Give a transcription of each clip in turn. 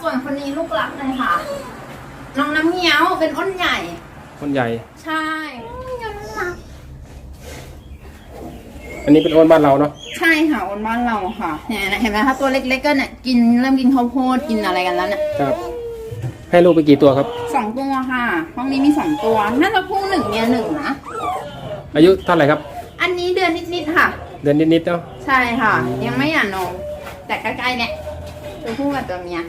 ส่วนคนนี้ลูกหลักเลยค่ะ น้องน้ำเงี้ยวเป็นอ้นใหญ่ คนใหญ่ ใช่น่ารักอันนี้เป็นอ้นบ้านเราเนาะ ใช่ค่ะอ้นบ้านเราค่ะเนี่ยเห็นไหมคะตัวเล็กๆก็เนี่ยกินเริ่มกินข้าวโพดกินอะไรกันแล้วเนี่ย ครับ ให้ลูกไปกี่ตัวครับ สองตัวค่ะ ห้องนี้มีสองตัว น่าจะผู้หนึ่งเมียหนึ่งนะ อายุเท่าไหร่ครับ อันนี้เดือนนิดๆค่ะ เดือนนิดๆเนาะ ใช่ค่ะ ยังไม่หย่านมแต่ใกล้ๆเนี่ยตัวผู้กับตัวเมีย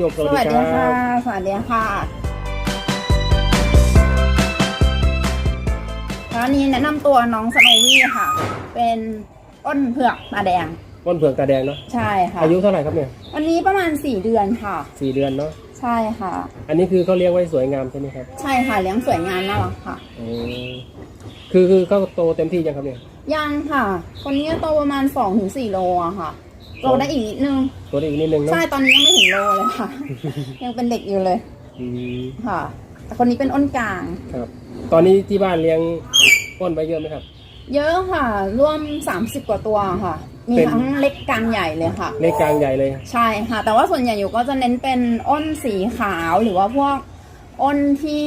ค่ะคุณหยกสสวัวัสสดีดีครัค่ะบสวัสดีค่ะร้านนี้แนะนำตัวน้องสโนวี่ค่ะ เป็นอ้นเผือกตาแดงอ้นเผือกตาแดงเนาะ ใช่ค่ะ อายุเท่าไหร่ครับเนี่ย วันนี้ประมาณสี่เดือนค่ะ สี่เดือนเนาะ ใช่ค่ะ อันนี้คือเขาเลี้ยงไว้สวยงามใช่ไหมครับ ใช่ค่ะเลี้ยงสวยงามน่ารักค่ะอ๋อคือคือเขาโตเต็มที่ยังครับเนี่ย ยังค่ะ คนนี้โตประมาณสองถึงสี่โลอะค่ะ โตได้อีกนิดนึงตัวได้อีกนิดนึงเนาะใช่ตอนนี้ยังไม่ถึงโลเลยค่ะ ยังเป็นเด็กอยู่เลยอืมค่ะ แต่คนนี้เป็นอ้นกลางครับ ตอนนี้ที่บ้านเลี้ยงอ้นไว้เยอะไหมครับ เยอะค่ะร่วม30กว่าตัวค่ะ มีเป็นทั้งเล็กกลางใหญ่เลยค่ะ เล็กกลางใหญ่เลยใช่ค่ะ แต่ว่าส่วนใหญ่อยู่ก็จะเน้นเป็นอ้นสีขาวหรือว่าพวกอ้นที่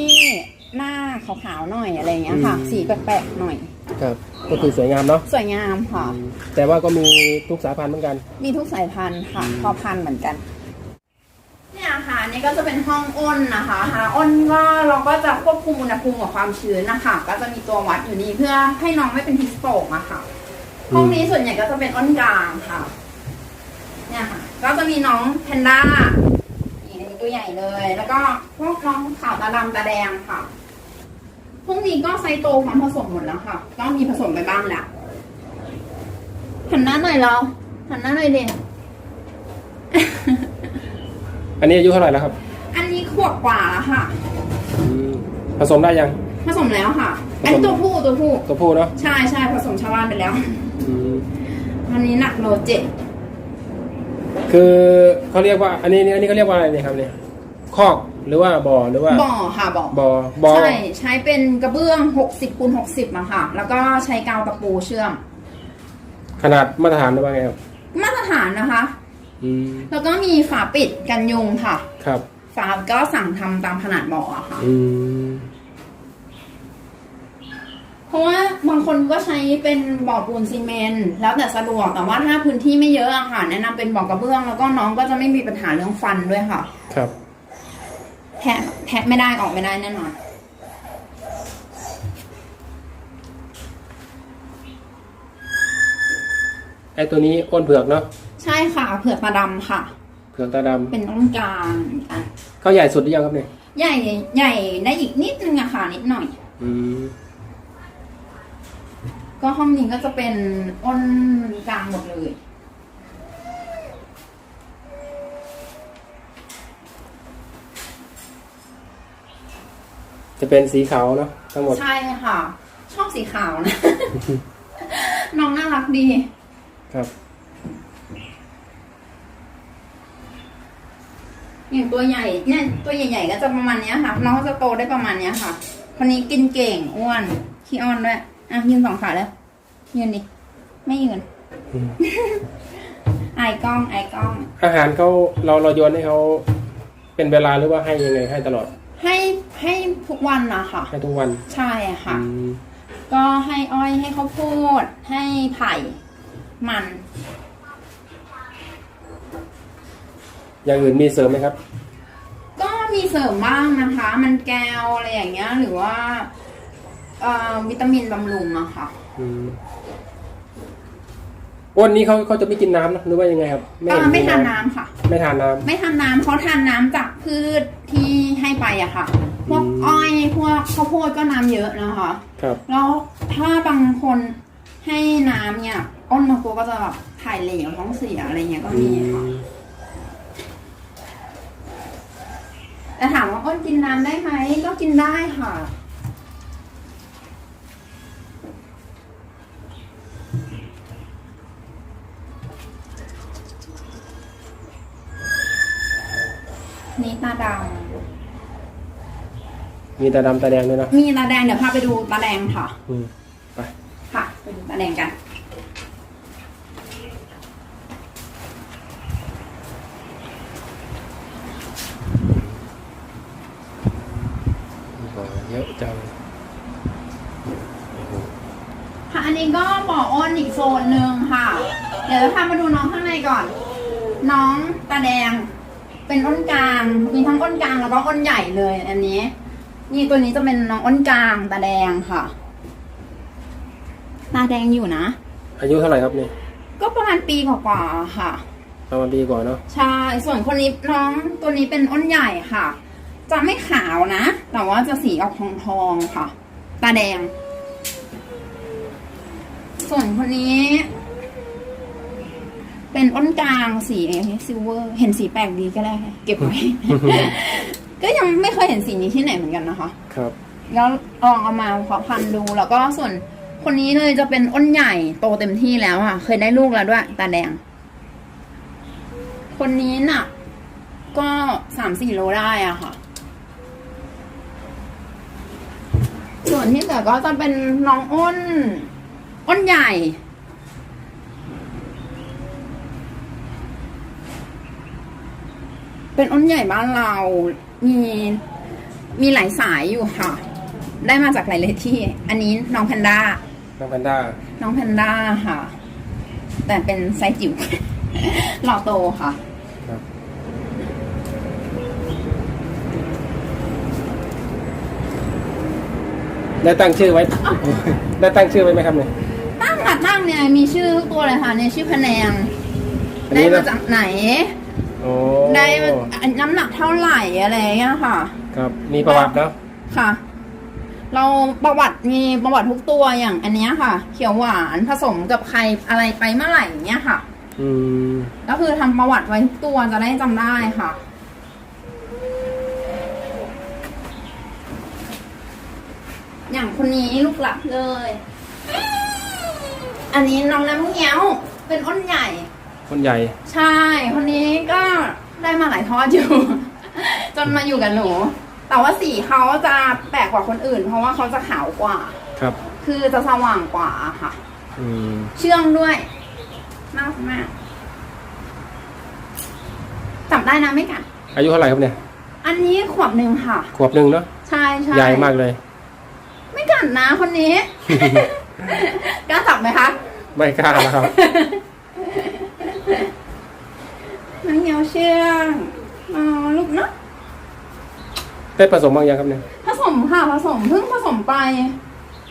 หน้าขาวๆหน่อยอะไรอย่างเงี้ยค่ะ อืม สีแปลกๆหน่อย ครับ ก็คือสวยงามเนาะสวยงามค่ะ อืมแต่ว่าก็มีทุกสายพันธุ์เหมือนกัน มีทุกสายพันธุ์ค่ะอืมพอพันธุ์เหมือนกัน เนี่ยค่ะอันนี่ก็จะเป็นห้องอ้นนะคะหาอ้นก็เราก็จะควบคุมอุณหภูมิกับความชื้นนะคะ ก็จะมีตัววัดอยู่นี่เพื่อให้น้องไม่เป็นฮิสโตกอะค่ะห้องนี้ส่วนใหญ่ก็จะเป็นอ้นกลางค่ะ เนี่ยค่ะ ก็จะมีน้องแพนด้านี่อันนี้ตัวใหญ่เลย แล้วก็พวกน้องขาวตาดำตาแดงค่ะ พวกนี้ก็ไซโตพร้อมผสมหมดแล้วค่ะ ก็มีผสมไปบ้างแล้วหันหน้าหน่อยเราหันหน้าหน่อยเด่นอันนี้อายุเท่าไหร่แล้วครับ อันนี้ขวบกว่าแล้วค่ะ อืมผสมได้ยัง ผสมแล้วค่ะอันนี้ตัวผู้ตัวผู้ตัวผู้เนาะใช่ใช่ผสมชาวบ้านไปแล้ว อืมอันนี้หนักโลเจ็ดคือเขาเรียกว่า อันนี้อันนี้เขาเรียกว่าอะไรเนี่ยครับเนี่ยคอก หรือว่าบ่อหรือว่าบ่อค่ะบ่อบ่อบ่อใช่ใช้เป็นกระเบื้อง60คูณ60อะค่ะ แล้วก็ใช้กาวตะปูเชื่อม ขนาดมาตรฐานหรือว่าไงครับมาตรฐานนะคะ อืมแล้วก็มีฝาปิดกันยุงค่ะ ครับ ฝาก็สั่งทำตามขนาดบ่ออะค่ะ อืมเพราะว่าบางคนก็ใช้เป็นบ่อปูนซีเมนต์แล้วแต่สะดวกแต่ว่าถ้าพื้นที่ไม่เยอะอะค่ะ แนะนำเป็นบ่อกระเบื้อง แล้วก็น้องก็จะไม่มีปัญหาเรื่องฟันด้วยค่ะ ครับ แทะแทะไม่ได้ออกไม่ได้แน่นอนไอตัวนี้อ้นเผือกเนาะใช่ค่ะ เผือกตาดำค่ะ เผือกตาดเป็นต้นกลางเหมือนกันำเขาใหญ่สุดหรือยังครับเนี่ยใหญ่ใหญ่ได้อีกนิดนึงอะค่ะนิดหน่อย อืมก็ห้องนี้ก็จะเป็นอ้นกลางหมดเลย จะเป็นสีขาวเนาะทั้งหมด ใช่ค่ะ ชอบสีขาวนะ น้องน่ารักดี ครับ อย่างตัวใหญ่เนี่ยตัวใหญ่ๆก็จะประมาณเนี้ยค่ะ น้องก็จะโตได้ประมาณเนี้ยค่ะ คนนี้กินเก่งอ้วนขี้อ้อนด้วย อะยืนสองขาเลยยืนดิ ไม่ยืนอืมไอายกล้องไอายกล้อง อาหารเขาเราเราโยนให้เขาเป็นเวลาหรือว่าให้ยังไงให้ตลอด ให้ ให้ทุกวันนะคะให้ทุกวันใช่ค่ะ อืมก็ให้อ้อยให้ข้าวโพดให้ไผ่มันอย่างอื่นมีเสริมไหมครับ ก็มีเสริมบ้างนะคะ มันแก้วอะไรอย่างเงี้ย หรือว่าเอ่อวิตามินบำรุงอะค่ะ อืม อ้วนนี้เขาเขาจะไม่กินน้ำนะหรือว่ายังไงครับเอ่อเห็ไม่ทานกิน้ำค่ะ ไม่ทานน้ำไม่ทานน้ำเขาทานน้ำจากพืชที่ให้ไปอะค่ะ พวกอืมอ้อยพวกข้าวโพดก็น้ำเยอะนะคะ ครับ แล้วถ้าบางคนให้น้ำเนี่ยอ้นบางตัวก็จะแบบถ่ายเหลวท้องเสียอะไรเงี้ยก็มีค่ะแต่ถามว่าอ้นกินน้ำได้ไหมก็กินได้ค่ะ นี่ตาดมีตาดำตาแดงด้วยนะำมีตาแดงเดี๋ยวพาไปดูตาแดงค่ะ อืมไปค่ะไปดูตาแดงกันบ่อเยอะจังค่ะอันนี้ก็บ่ออ้นอีกโซนหนึ่งค่ะ เดี๋ยวจะพามาดูน้องข้างในก่อน น้องตาแดง เป็นอ้นกลาง มีทั้งอ้นกลางแล้วก็อ้นใหญ่เลยอันนี้ นี่ตัวนี้จะเป็นน้องอ้นกลางตาแดงค่ะ ตาแดงอยู่นะ อายุเท่าไหร่ครับนี่ก็ประมาณปีกว่าๆค่ะ ประมาณปีกว่าเนาะใช่ ส่วนคนนี้น้องตัวนี้เป็นอ้นใหญ่ค่ะ จะไม่ขาวนะ แต่ว่าจะสีออกทองทองๆค่ะ ตาแดง ส่วนคนนี้ เป็นอ้นกลางสีซิลเวอร์ เห็นสีแปลกดีก็ได้ค่ะเก็บไว้ ก็ยังไม่เคยเห็นสีนี้ที่ไหนเหมือนกันนะคะ ครับ แล้วลองเอามาเพาะพันธุ์ดูแล้วก็ส่วนคนนี้เลยจะเป็นอ้นใหญ่โตเต็มที่แล้วอะ เคยได้ลูกแล้วด้วย ตาแดง คนนี้น่ะ ก็สามสี่โลได้อะค่ะ ส่วนที่เหลือก็จะเป็นน้องอ้น อ้นใหญ่ เป็นอ้นใหญ่บ้านเรา มีมีหลายสายอยู่ค่ะ ได้มาจากหลายๆที่ อันนี้น้องแพนด้า น้องแพนด้า น้องแพนด้าค่ะ แต่เป็นไซส์จิ๋ว หล่อโตค่ะ ครับ ได้ตั้งชื่อไว้ ได้ตั้งชื่อไว้ไหมครับเนี่ยตั้งค่ะตั้งเนี่ยมีชื่อทุกตัวเลยค่ะเนี่ยชื่อพะแนง อันได้นี้มานะจากไหนโอ้ได้มาน้ำหนักเท่าไหร่อะไรอย่างเงี้ยค่ะ ครับมีประวัติเนาะค่ะ เราประวัติมีประวัติทุกตัวอย่างอันเนี้ยค่ะ เขียวหวานผสมกับใครอะไรไปเมื่อไหร่อย่างเงี้ยค่ะ อืมก็คือทำประวัติไว้ทุกตัวจะได้จำได้ค่ะ อย่างคนนี้ลูกหลักเลย อันนี้น้องน้ำเงี้ยวเป็นอ้นใหญ่ คนใหญ่ ใช่ คนนี้ก็ได้มาหลายทอดอยู่ จนมาอยู่กับหนู แต่ว่าสีเขาจะแปลกกว่าคนอื่น เพราะว่าเขาจะขาวกว่า ครับ คือจะสว่างกว่าค่ะ อืมเชื่องด้วยน่ารักมากจับได้นะไม่กัดอายุเท่าไหร่ครับเนี่ย อันนี้ขวบหนึ่งค่ะ ขวบหนึ่งเนาะใช่ใช่ใหญ่มากเลย ไม่กัดนะคนนี้ กล้าจับไหมคะ ไม่กล้าแล้วครับ น้องเหนียวเชื่องอ๋อลูกเนาะได้ผสมบางอย่างครับเนี่ยผสมค่ะผสมเพิ่งผสมไป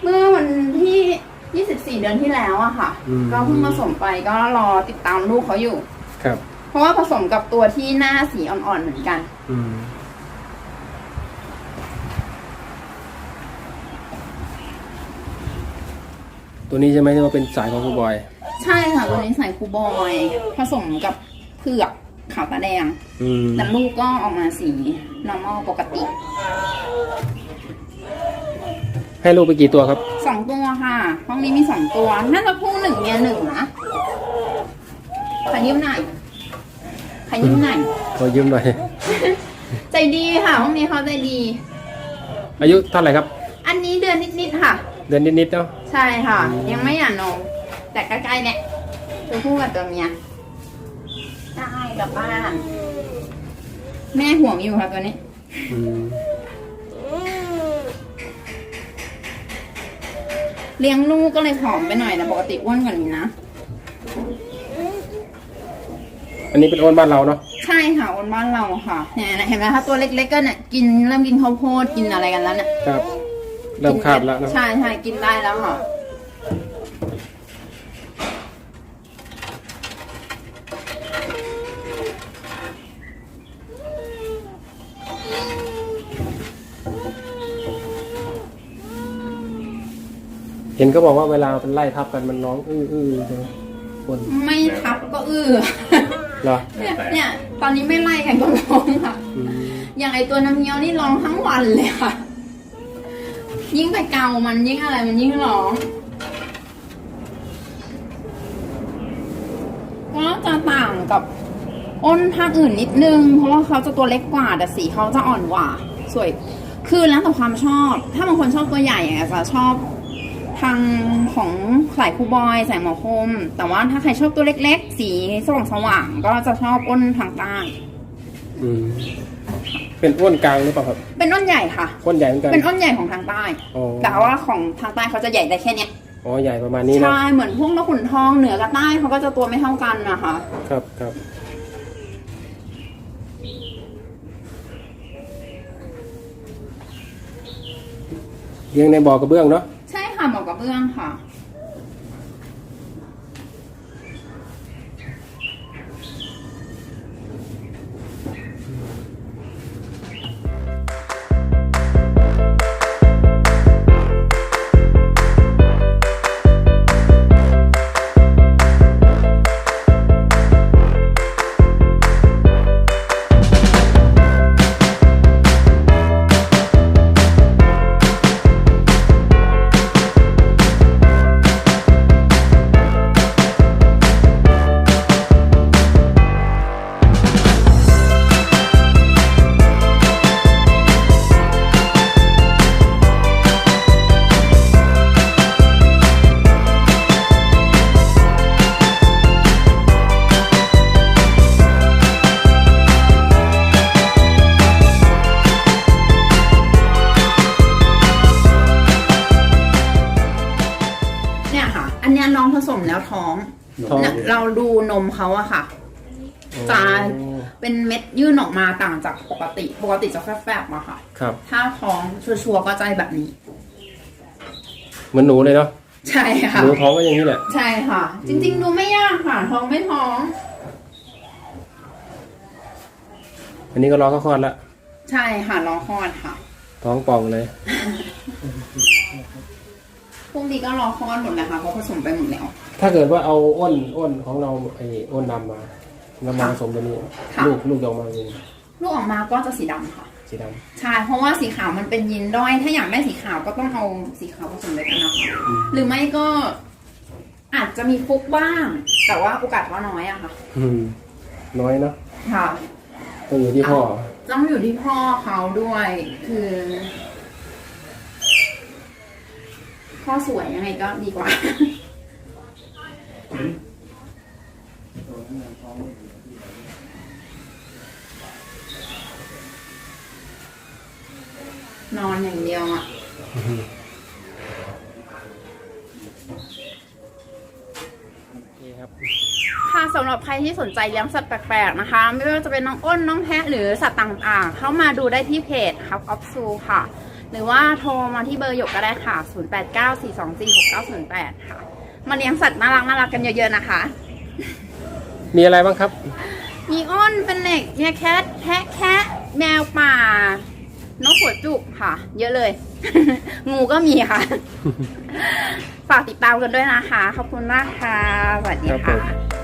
เมื่อวันที่ 24 เดือนที่แล้วอะค่ะอืมก็เพิ่งผสมไปก็รอติดตามลูกเขาอยู่ ครับ เพราะว่าผสมกับตัวที่หน้าสีอ่อนๆเหมือนกัน อืมตัวนี้ใช่ไหมที่ว่าเป็นสายของคุณบอย ใช่ค่ะตัวนี้ใส่คูบอย ผสมกับเผือกขาวตาแดงอืมแต่ลูกก็ออกมาสี normal ปกติให้ลูกไปกี่ตัวครับ สองตัวค่ะ ห้องนี้มีสองตัว น่าจะคู่หนึ่งเมียหนึ่งนะขอยืมหน่อยขอยืมหน่อยขอยืมหน่อยดีค่ะ ห้องนี้เขาใจดี อายุเท่าไหร่ครับ อันนี้เดือนนิดๆค่ะ เดือนนิดๆเนาะ ใช่ค่ะ ยังไม่หย่านม แต่ใกล้ๆเนี่ยตัวผู้กับตัวเมียได้กลับบ้านแม่ห่วงอยู่ค่ะตัวนี้ อืมเลี้ยงลูกก็เลยผอมไปหน่อยแต่ปกติอ้วนกว่านี้นะ อันนี้เป็นโอนบ้านเราเนาะใช่ค่ะอ้วนบ้านเราค่ะเนี่ยเห็นไหมคะตัวเล็กๆก็เนี่ยกินเริ่มกินข้าวโพดกินอะไรกันแล้วเนี่ยครับ เริ่มคาบแล้วเนาะใช่ใช่กินได้แล้วค่ะ เห็นเขาบอกว่าเวลาเป็นไล่ทับกันมันร้องอื้ออื้อใช่ไหมคนไม่ทับก็อื้อเหรอเนี่ยเนี่ยตอนนี้ไม่ไล่กันก็ร้องค่ะ อืมอย่างไอตัวน้ำเงี้ยวนี่ร้องทั้งวันเลยค่ะ ยิ่งไปเกามันยิ่งอะไรมันยิ่งร้องก็จะต่างกับอ้นภาคอื่นนิดนึง เพราะว่าเขาจะตัวเล็กกว่า แต่สีเขาจะอ่อนกว่า สวย คือแล้วแต่ความชอบ ถ้าบางคนชอบตัวใหญ่อาจจะชอบ ทางของสายคูบอยสายหมอคม แต่ว่าถ้าใครชอบตัวเล็กๆ สีสว่างสว่างๆก็จะชอบอ้นทางใต้อืมเป็นอ้วนกลางหรือเปล่าครับ เป็นอ้นใหญ่ค่ะ อ้วนใหญ่เหมือนกัน เป็นอ้นใหญ่ของทางใต้ อ๋อ แต่ว่าของทางใต้เขาจะใหญ่ได้แค่เนี้ยอ๋อใหญ่ประมาณนี้นะใช่ เหมือนพวกนกขุนทองเหนือกับใต้เขาก็จะตัวไม่เท่ากันนะคะ ครับครับ เลี้ยงในบ่อกระเบื้องเนาะ ใช่ค่ ท้องท้องเนี่ยเราดูนมเขาอะค่ะจะเป็นเม็ดยื่นออกมาต่างจากปกติ ปกติจะแฟบๆมาค่ะ ครับถ้าท้องชัวร์ๆก็จะแบบนี้ เหมือนหนูเลยเนาะใช่ค่ะ หนูท้องก็อย่างนี้แหละ ใช่ค่ะ จริง ๆ ดูไม่ยากค่ะท้องไม่ท้อง อันนี้ก็รอเขาคลอดละใช่ค่ะรอคลอดค่ะ ท้องป่องเลย พวกนี้ก็รอคลอดหมดแล้วค่ะเพราะผสมไปหมดแล้ว ถ้าเกิดว่าเอาอ้นอ้นของเราไอ้อ้นดำมาแล้วมาผสมตัวนี้ค่ะ ลูกลูกจะออกมาเป็นลูกออกมาก็จะสีดำค่ะ สีดใช่ เพราะว่าสีขาวมันเป็นยีนด้อย ถ้าอยากได้สีขาวก็ต้องเอาสีขาวผสมด้วยกันนะคะำอืม หรือไม่ก็ อาจจะมีฟุกบ้าง แต่ว่าโอกาสก็น้อยอะค่ะ อืมน้อยเนาะค่ะ ต้องอยู่ที่พ่อ ต้องอยู่ที่พ่อเขาด้วย คือ พ่อสวยยังไงก็ดีกว่า นอนอย่างเดียวอะนี่ครับค่ะสำหรับใครที่สนใจเลี้ยงสัตว์แปลกๆนะคะ ไม่ว่าจะเป็นน้องอ้นน้องแพะหรือสัตว์ต่างๆ เข้ามาดูได้ที่เพจ Hub of Zoo ค่ะ หรือว่าโทรมาที่เบอร์หยกก็ได้ค่ะ 0894246908 ค่ะ มาเลี้ยงสัตว์น่ารักน่ารักกันเยอะๆนะคะ มีอะไรบ้างครับ มีอ้นเป็นเหล็กเมียแคทแพะแคะแมวป่านกหัวจุกค่ะ เยอะเลย งูก็มีค่ะ ฝากติดตามกันด้วยนะคะ ขอบคุณมากค่ะ สวัสดีครับผค่ะ ม